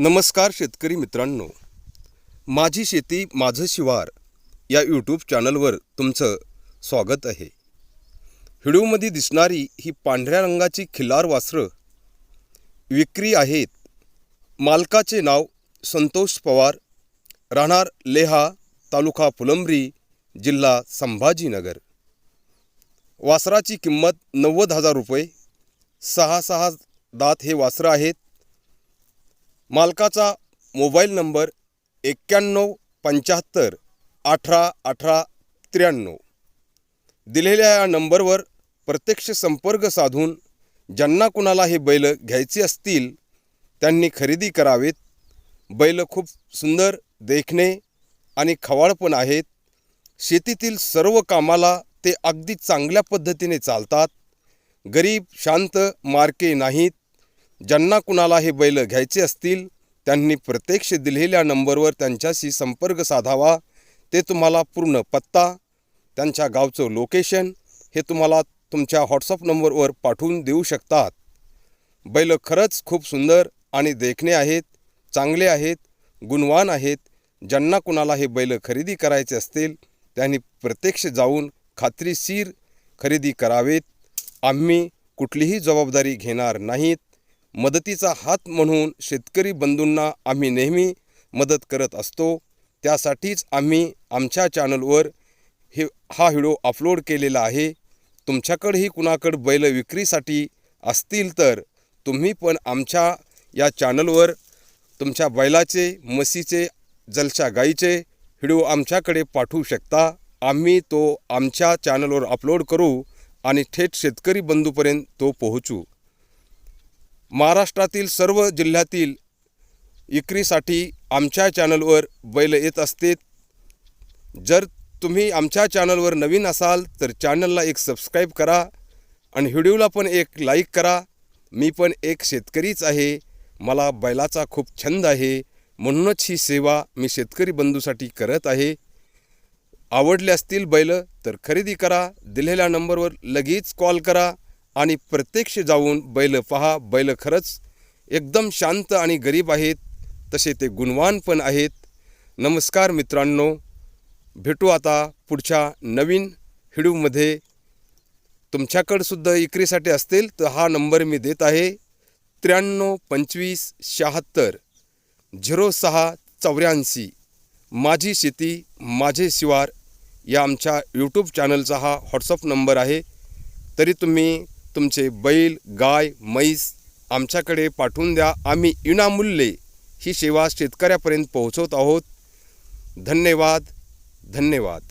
नमस्कार शेतकरी मित्रांनो. माझी शेती माझं शिवार या यूट्यूब चॅनलवर तुमचं स्वागत आहे. व्हिडिओमध्ये दिसणारी ही पांढऱ्या रंगाची खिल्लार वासरं विक्री आहेत. मालकाचे नाव संतोष पवार राहणार लेहा तालुका फुलंब्री जिल्हा संभाजीनगर. वासराची किंमत नव्वद हजार रुपये. सहा सहा दात हे वासरं आहेत. मालकाचा मोबाईल नंबर एक्क्याण्णव पंच्याहत्तर अठरा अठरा त्र्याण्णव. दिलेल्या या नंबरवर प्रत्यक्ष संपर्क साधून ज्यांना कुणाला हे बैल घ्यायचे असतील त्यांनी खरेदी करावेत. बैल खूप सुंदर देखणे आणि खवाळ पण आहेत. शेतीतील सर्व कामाला ते अगदी चांगल्या पद्धतीने चालतात. गरीब शांत मार्के नाहीत. ज्यांना कुणाला हे बैल घ्यायचे असतील त्यांनी प्रत्यक्ष दिलेल्या नंबरवर त्यांच्याशी संपर्क साधावा. ते तुम्हाला पूर्ण पत्ता त्यांच्या गावचं लोकेशन हे तुम्हाला तुमच्या व्हॉट्सअप नंबरवर पाठवून देऊ शकतात. बैल खरंच खूप सुंदर आणि देखणे आहेत चांगले आहेत गुणवान आहेत. ज्यांना कुणाला हे बैल खरेदी करायचे असतील त्यांनी प्रत्यक्ष जाऊन खात्रीशीर खरेदी करावेत. आम्ही कुठलीही जबाबदारी घेणार नाहीत. मदतीचा हात म्हणून शेतकरी बंधूंना आम्ही नेहमी मदत करत असतो. त्यासाठीच आम्ही आमच्या चॅनलवर हे हा व्हिडिओ अपलोड केलेला आहे. तुमच्याकडेही कुणाकडं बैल विक्रीसाठी असतील तर तुम्ही पण आमच्या या चॅनलवर तुमच्या बैलाचे म्हशीचे जलशा गाईचे व्हिडिओ आमच्याकडे पाठवू शकता. आम्ही तो आमच्या चॅनलवर अपलोड करू आणि थेट शेतकरी बंधूपर्यंत तो पोहोचू. महाराष्ट्रातील सर्व जिल्ह्यातील विक्रीसाठी आमच्या चॅनलवर बैल येत असते जर तुम्ही आमच्या चॅनलवर नवीन असाल तर चॅनलला एक सबस्क्राईब करा आणि व्हिडिओला पण एक लाईक करा. मी पण एक शेतकरीच आहे. मला बैलाचा खूप छंद आहे. म्हणूनच ही सेवा मी शेतकरी बंधूसाठी करत आहे. आवडले असतील बैल तर खरेदी करा. दिलेल्या नंबरवर लगेच कॉल करा. आणि प्रत्यक्ष जाऊन बैल पहा बैल खरंच एकदम शांत आणि गरीब आहेत तसे ते गुणवान पण आहेत. नमस्कार मित्रांनो भेटू आता पुढच्या नवीन व्हिडिओमध्ये तुमच्याकडंसुद्धा इकरीसाठी असतील तर हा नंबर मी देत आहे त्र्याण्णव पंचवीस शहात्तर झिरो सहा चौऱ्याऐंशी. माझी शेती माझे शिवार या आमच्या यूट्यूब चॅनलचा हा व्हॉट्सअप नंबर आहे. तरी तुम्ही तुमचे बैल गाय म्हैस आमच्याकडे पाठवून द्या. आम्ही विनामूल्ये ही सेवा शेतकऱ्यापर्यंत पोहोचवत आहोत. धन्यवाद. धन्यवाद.